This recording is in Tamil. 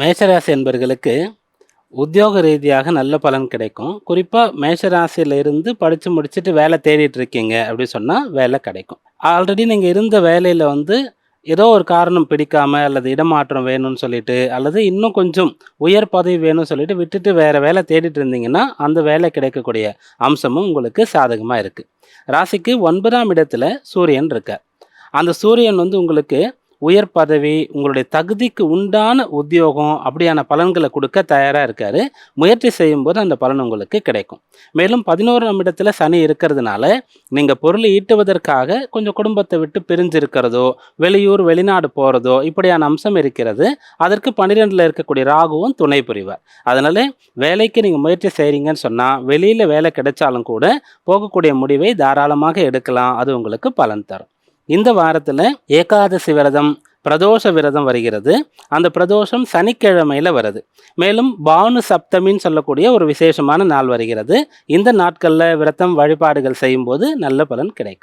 மேஷராசி என்பர்களுக்கு உத்தியோக ரீதியாக நல்ல பலன் கிடைக்கும். குறிப்பாக மேஷராசியில இருந்து படித்து முடிச்சுட்டு வேலை தேடிட்டு இருக்கீங்க அப்படி சொன்னால் வேலை கிடைக்கும். ஆல்ரெடி நீங்கள் இருந்த வேலையில் வந்து ஏதோ ஒரு காரணம் பிடிக்காம அல்லது இடமாற்றம் வேணும்னு சொல்லிட்டு அல்லது இன்னும் கொஞ்சம் உயர் பதவி வேணும்னு சொல்லிட்டு விட்டுட்டு வேறு வேலை தேடிட்டு இருந்தீங்கன்னா அந்த வேலை கிடைக்கக்கூடிய அம்சமும் உங்களுக்கு சாதகமாக இருக்குது ராசிக்கு ஒன்பதாம் இடத்துல சூரியன் இருக்கார். அந்த சூரியன் வந்து உங்களுக்கு உயர் பதவி உங்களுடைய தகுதிக்கு உண்டான உத்தியோகம் அப்படியான பலன்களை கொடுக்க தயாராக இருக்காரு. முயற்சி செய்யும்போது அந்த பலன் உங்களுக்கு கிடைக்கும். மேலும் பதினோராம் இடத்துல சனி இருக்கிறதுனால நீங்கள் பொருள் ஈட்டுவதற்காக கொஞ்சம் குடும்பத்தை விட்டு பிரிஞ்சு இருக்கிறதோ வெளியூர் வெளிநாடு போகிறதோ இப்படியான அம்சம் இருக்கிறது. அதற்கு பன்னிரெண்டில் இருக்கக்கூடிய ராகுவும் துணை புரிவார். அதனால வேலைக்கு நீங்கள் முயற்சி செய்கிறீங்கன்னு சொன்னால் வெளியில் வேலை கிடைச்சாலும் கூட போகக்கூடிய முடிவை தாராளமாக எடுக்கலாம். அது உங்களுக்கு பலன் தரும். இந்த வாரத்தில் ஏகாதசி விரதம் பிரதோஷ விரதம் வருகிறது. அந்த பிரதோஷம் சனிக்கிழமையில் வருது. மேலும் பானு சப்தமின்னு சொல்லக்கூடிய ஒரு விசேஷமான நாள் வருகிறது. இந்த நாட்களில் விரதம் வழிபாடுகள் செய்யும்போது நல்ல பலன் கிடைக்கும்.